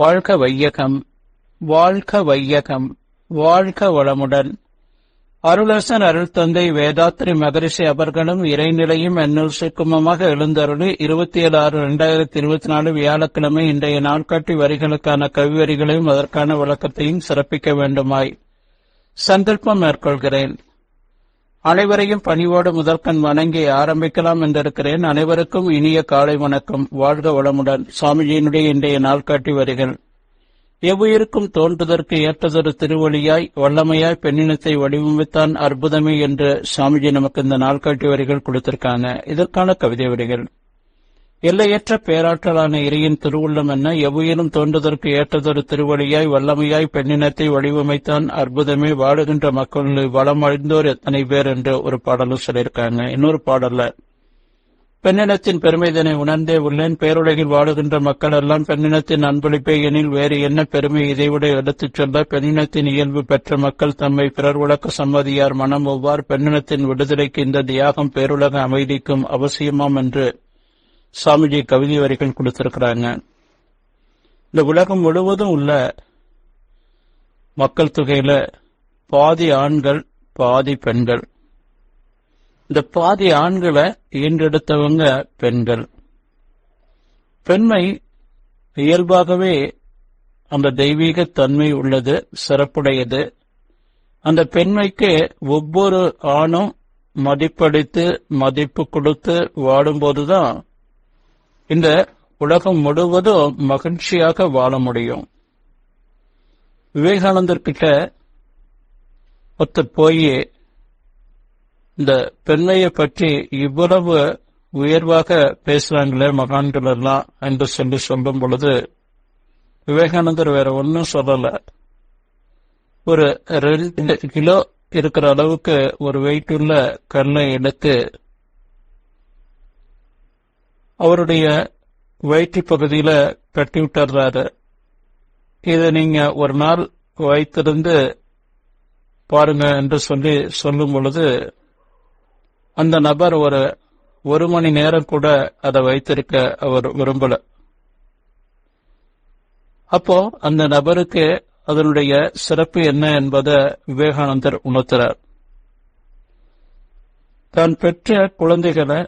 வாழ்க வையகம் வாழ்க வையகம் வாழ்க வளமுடன். அருளரசன் அருள் தந்தை வேதாத்திரி மகரிஷி அவர்களும் இறைநிலையும் என்னுள் சுக்குமமாக எழுந்தருளி இருபத்தி ஏழு ஆறு இரண்டாயிரத்தி இருபத்தி நாலு வியாழக்கிழமை இன்றைய நாட்காட்டி வரிகளுக்கான கவிவரிகளையும் அதற்கான விளக்கத்தையும் சிறப்பிக்க வேண்டுமாய். சந்தர்ப்பம் மேற்கொள்கிறேன். அனைவரையும் பணிவோடு முதற்கண் வணங்கி ஆரம்பிக்கலாம் என்றிருக்கிறேன். அனைவருக்கும் இனிய காலை வணக்கம். வாழ்க வளமுடன். சுவாமிஜியினுடைய இன்றைய நாள்காட்டி வரிகள் எவ்வுயிருக்கும் தோன்றுதற்கு ஏற்றதொரு திருவழியாய் வல்லமையாய் பெண்ணினத்தை வடிவமைத்தான் அற்புதமே என்று சாமிஜி நமக்கு இந்த நாள்காட்டி வரிகள் கொடுத்திருக்காங்க. இதற்கான கவிதை வரிகள். எல்லையற்ற பேராற்றலான இறையின் திருவுள்ளம் என்ன? எவ்வுயிரும் தோன்றுதற்கு ஏற்றதொரு திருவழியாய் வல்லமையாய் பெண்ணினத்தை வடிவமைத்தான் அற்புதமே வாழுகின்ற மக்கள் வளம் அழிந்தோர் எத்தனை பேர் என்று ஒரு பாடலும் சொல்லியிருக்காங்க. இன்னொரு பாடல்ல பெண்ணினத்தின் பெருமைதனை உணர்ந்தே உள்ளேன் பேருலகில் வாழுகின்ற மக்கள் எல்லாம் பெண்ணினத்தின் அன்பளிப்பை எனில் வேறு என்ன பெருமை இதைவிட எடுத்துச் சொல்ல? பெண்ணினத்தின் இயல்பு பெற்ற மக்கள் தம்மை பிறர் உலக சம்மதியார் மனம் ஒவ்வார் பெண்ணினத்தின் விடுதலைக்கு இந்த தியாகம் பேருலக அமைதிக்கும் அவசியமாம் என்று சாமிஜி கவிதை வரிகள் கொடுத்திருக்கிறாங்க. இந்த உலகம் முழுவதும் உள்ள மக்கள் தொகையில பாதி ஆண்கள் பாதி பெண்கள். இந்த பாதி ஆண்களை ஈன்றெடுத்தவங்க பெண்கள். பெண்மை இயல்பாகவே அந்த தெய்வீக தன்மை உள்ளது சிறப்புடையது. அந்த பெண்மைக்கு ஒவ்வொரு ஆணும் மதிப்பளித்து மதிப்பு கொடுத்து வாடும்போதுதான் இந்த உலகம் முழுவதும் மகிழ்ச்சியாக வாழ முடியும். விவேகானந்தர் கிட்ட ஒருத்தர் போய் இந்த பெண்மையை பற்றி இவ்வளவு உயர்வாக பேசுறாங்களே மகான்கள் எல்லாம் என்று சொல்லி சொல்லும் பொழுது விவேகானந்தர் வேற ஒன்னும் சொல்லல. ஒரு ரெண்டு கிலோ இருக்கிற அளவுக்கு ஒரு வெயிட் உள்ள கல்லை எடுத்து அவருடைய வயிற்று பகுதியில கட்டி விட்டுறாரு. இதை நீங்க ஒரு நாள் வைத்திருந்து பாருங்க என்று சொல்லி சொல்லும் பொழுது அந்த நபர் ஒரு ஒரு மணி நேரம் கூட அதை வைத்திருக்க அவர் விரும்பல. அப்போ அந்த நபருக்கு அதனுடைய சிறப்பு என்ன என்பதை விவேகானந்தர் உணர்த்துறார். தான் பெற்ற குழந்தைகளை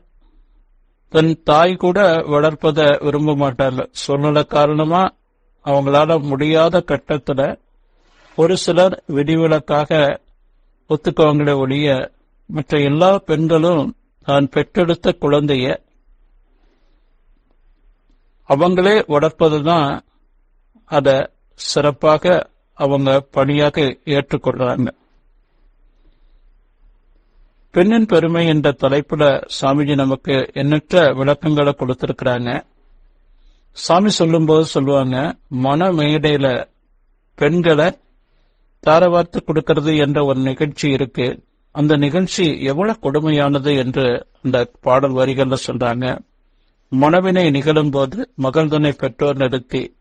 தன் தாய் கூட வளர்ப்பதை விரும்ப மாட்டாங்க சூழ்நிலை காரணமா அவங்களால முடியாத கட்டத்துல ஒரு சிலர் விதிவிலக்காக ஒத்துக்குவாங்களே ஒழிய மற்ற எல்லா பெண்களும் தான் பெற்றெடுத்த குழந்தைய அவங்களே வளர்ப்பதுதான் அத சிறப்பாக அவங்க பணியாக ஏற்றுக்கொள்றாங்க. பெண்ணின் பெருமை என்ற தலைப்புல சாமிஜி நமக்கு எண்ணற்ற விளக்கங்களை கொடுத்திருக்கிறாங்க. சாமி சொல்லும்போது சொல்லுவாங்க மன மேடையில பெண்களை தாரவார்த்து கொடுக்கிறது என்ற ஒரு நிகழ்ச்சி இருக்கு. அந்த நிகழ்ச்சி எவ்வளவு கொடுமையானது என்று அந்த பாடல் வரிகள்ல சொல்றாங்க. மனவினை நிகழும்போது மகள்தனை பெற்றோர் நிறுத்தி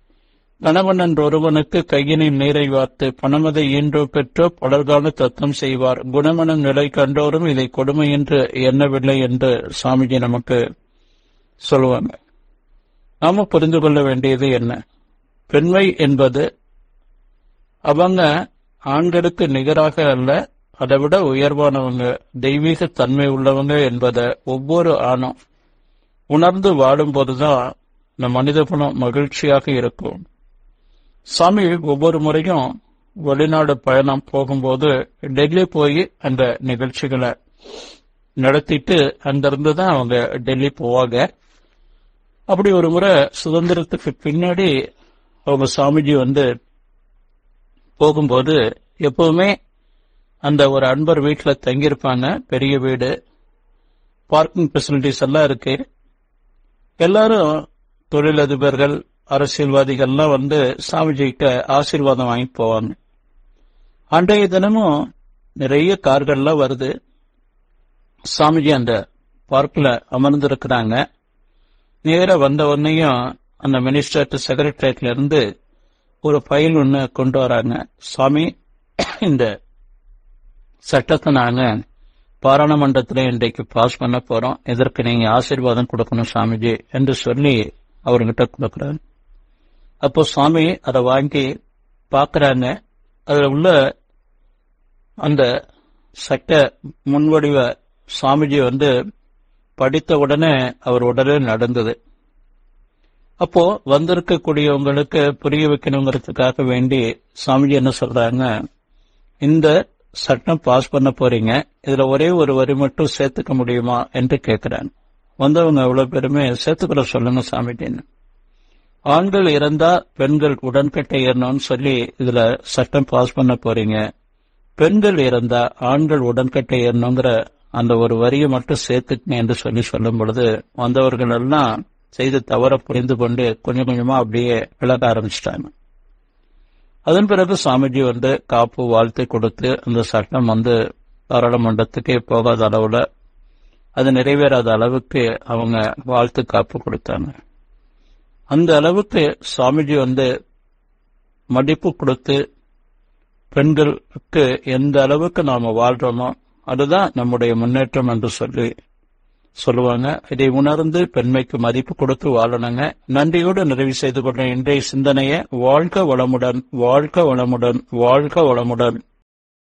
கணவன் ஒருவனுக்கு கையினை நீரை வார்த்து பணமதை ஈன்றோ பெற்றோ பலர்கால தத்தம் செய்வார். குணமனம் நிலை கண்டோரும் இதை கொடுமை என்று எண்ணவில்லை என்று சாமிஜி நமக்கு சொல்லுவாங்க. நாம புரிந்து கொள்ள வேண்டியது என்ன? பெண்மை என்பது அவங்க ஆண்களுக்கு நிகராக அல்ல அதை விட உயர்வானவங்க தெய்வீக தன்மை உள்ளவங்க என்பதை ஒவ்வொரு ஆணும் உணர்ந்து வாழும்போதுதான் இந்த மனித குணம் மகிழ்ச்சியாக இருக்கும். சாமி ஒவ்வொரு முறையும் வெளிநாடு பயணம் போகும்போது டெல்லி போய் அந்த நிகழ்ச்சிகளை நடத்திட்டு அங்கிருந்து தான் அவங்க டெல்லி போவாங்க. அப்படி ஒரு முறை சுதந்திரத்துக்கு பின்னாடி அவங்க சாமிஜி வந்து போகும்போது எப்பவுமே அந்த ஒரு அன்பர் வீட்டில் தங்கியிருப்பாங்க. பெரிய வீடு பார்க்கிங் ஃபெசிலிட்டிஸ் எல்லாம் இருக்கு. எல்லாரும் தொழிலதிபர்கள் அரசியல்வாதிகள்லாம் வந்து சாமிஜி ஆசீர்வாதம் வாங்கிட்டு போவாங்க. அன்றைய தினமும் நிறைய கார்கள்லாம் வருது. சாமிஜி அந்த பார்க்கில் அமர்ந்திருக்கிறாங்க. நேராக வந்த உடனேயும் அந்த மினிஸ்டர் செக்ரட்டரியேட்ல இருந்து ஒரு ஃபைல் ஒன்று கொண்டு வராங்க. சுவாமி இந்த சட்டத்தை நாங்கள் பாராளுமன்றத்தில் இன்றைக்கு பாஸ் பண்ண போறோம். இதற்கு நீங்க ஆசீர்வாதம் கொடுக்கணும் சாமிஜி என்று சொல்லி அவர்கிட்ட கொடுக்குறாங்க. அப்போ சுவாமி அதை வாங்கி பார்க்கறாங்க. அதில் உள்ள அந்த சட்ட முன்வடிவ சுவாமிஜி வந்து படித்த உடனே அவர் உடனே நடந்தது. அப்போ வந்திருக்கக்கூடியவங்களுக்கு புரிய வைக்கணுங்கிறதுக்காக வேண்டி சுவாமிஜி என்ன சொல்றாங்க இந்த சட்டம் பாஸ் பண்ண போறீங்க. இதுல ஒரே ஒரு வரி மட்டும் சேர்த்துக்க முடியுமா? என்று கேட்கிறாங்க வந்தவங்க எவ்வளவு பேருமே சேர்த்துக்கிற சொல்லுங்க சாமிஜின்னு. ஆண்கள் இறந்தா பெண்கள் உடன்கட்டை ஏறணும்னு சொல்லி இதுல சட்டம் பாஸ் பண்ண போறீங்க. பெண்கள் இறந்தா ஆண்கள் உடன்கட்டை ஏறணுங்கிற அந்த ஒரு வரியை மட்டும் சேர்த்துக்கணும் என்று சொல்லி சொல்லும் பொழுது வந்தவர்கள் எல்லாம் செய்து தவற புரிந்து கொண்டு கொஞ்சம் கொஞ்சமா அப்படியே விளக்க ஆரம்பிச்சிட்டாங்க. அதன் பிறகு சாமிஜி வந்து காப்பு வாழ்த்து கொடுத்து அந்த சட்டம் வந்து பாராளுமன்றத்துக்கே போகாத அளவுல அது நிறைவேறாத அளவுக்கு அவங்க வாழ்த்து காப்பு கொடுத்தாங்க. அந்த அளவுக்கு சுவாமிஜி வந்து மதிப்பு கொடுத்து பெண்களுக்கு எந்த அளவுக்கு நாம வாழ்றோமோ அதுதான் நம்முடைய முன்னேற்றம் என்று சொல்லி சொல்லுவாங்க. இதை உணர்ந்து பெண்மைக்கு மதிப்பு கொடுத்து வாழணுங்க. நன்றியோடு நிறைவு செய்து கொண்ட இன்றைய சிந்தனையை வாழ்க வளமுடன் வாழ்க வளமுடன் வாழ்க வளமுடன்.